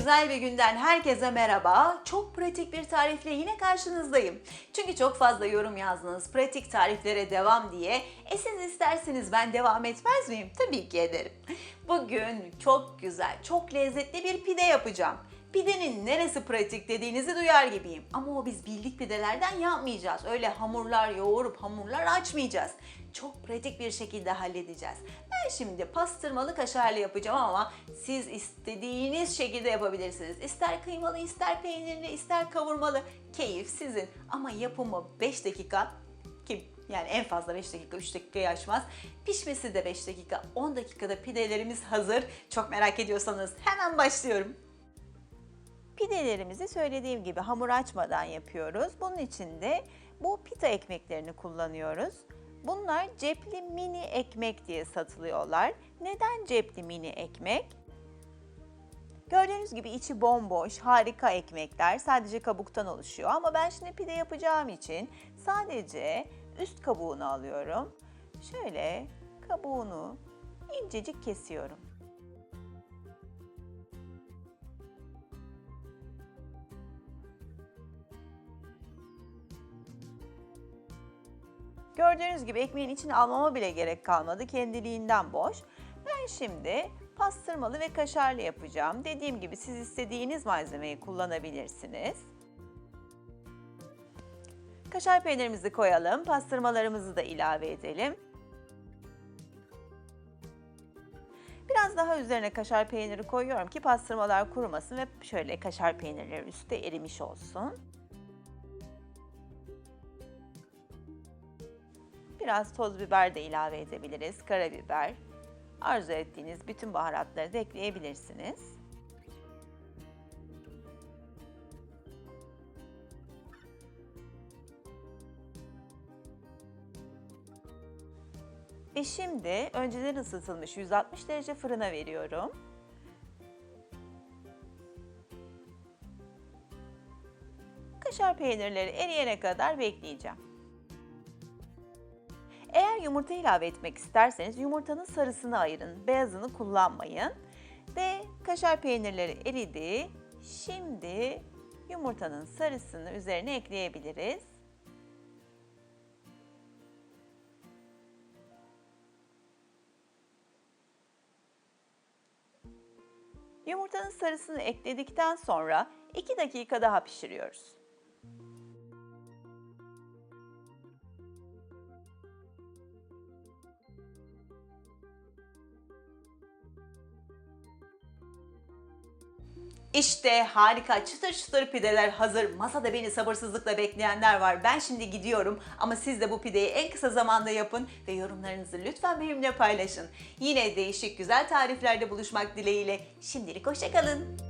güzel bir günden herkese merhaba. Çok pratik bir tarifle yine karşınızdayım. Çünkü çok fazla yorum yazdınız pratik tariflere devam diye. E siz isterseniz ben devam etmez miyim? Tabii ki ederim. Bugün çok güzel, çok lezzetli bir pide yapacağım. Pidenin neresi pratik dediğinizi duyar gibiyim. Ama o biz bildik pidelerden yapmayacağız. Öyle hamurlar yoğurup hamurlar açmayacağız. Çok pratik bir şekilde halledeceğiz. Ben şimdi pastırmalı kaşarlı yapacağım ama siz istediğiniz şekilde yapabilirsiniz. İster kıymalı, ister peynirli, ister kavurmalı. Keyif sizin. Ama yapımı 5 dakika ki yani en fazla 5 dakika 3 dakikayı aşmaz. Pişmesi de 5 dakika 10 dakikada pidelerimiz hazır. Çok merak ediyorsanız hemen başlıyorum. Pidelerimizi söylediğim gibi hamur açmadan yapıyoruz. Bunun için de bu pita ekmeklerini kullanıyoruz. Bunlar cepli mini ekmek diye satılıyorlar. Neden cepli mini ekmek? Gördüğünüz gibi içi bomboş, harika ekmekler. Sadece kabuktan oluşuyor ama ben şimdi pide yapacağım için sadece üst kabuğunu alıyorum. Şöyle kabuğunu incecik kesiyorum. Gördüğünüz gibi ekmeğin içine almama bile gerek kalmadı. Kendiliğinden boş. Ben şimdi pastırmalı ve kaşarlı yapacağım. Dediğim gibi siz istediğiniz malzemeyi kullanabilirsiniz. Kaşar peynirimizi koyalım. Pastırmalarımızı da ilave edelim. Biraz daha üzerine kaşar peyniri koyuyorum ki pastırmalar kurumasın ve şöyle kaşar peynirleri üstte erimiş olsun. Biraz toz biber de ilave edebiliriz. Karabiber. Arzu ettiğiniz bütün baharatları da ekleyebilirsiniz. Ve şimdi önceden ısıtılmış 160 derece fırına veriyorum. Kaşar peynirleri eriyene kadar bekleyeceğim. Yumurta ilave etmek isterseniz yumurtanın sarısını ayırın, beyazını kullanmayın. Ve kaşar peynirleri eridi. Şimdi yumurtanın sarısını üzerine ekleyebiliriz. Yumurtanın sarısını ekledikten sonra 2 dakika daha pişiriyoruz. İşte harika çıtır çıtır pideler hazır. Masada beni sabırsızlıkla bekleyenler var. Ben şimdi gidiyorum ama siz de bu pideyi en kısa zamanda yapın ve yorumlarınızı lütfen benimle paylaşın. Yine değişik güzel tariflerde buluşmak dileğiyle. Şimdilik hoşçakalın.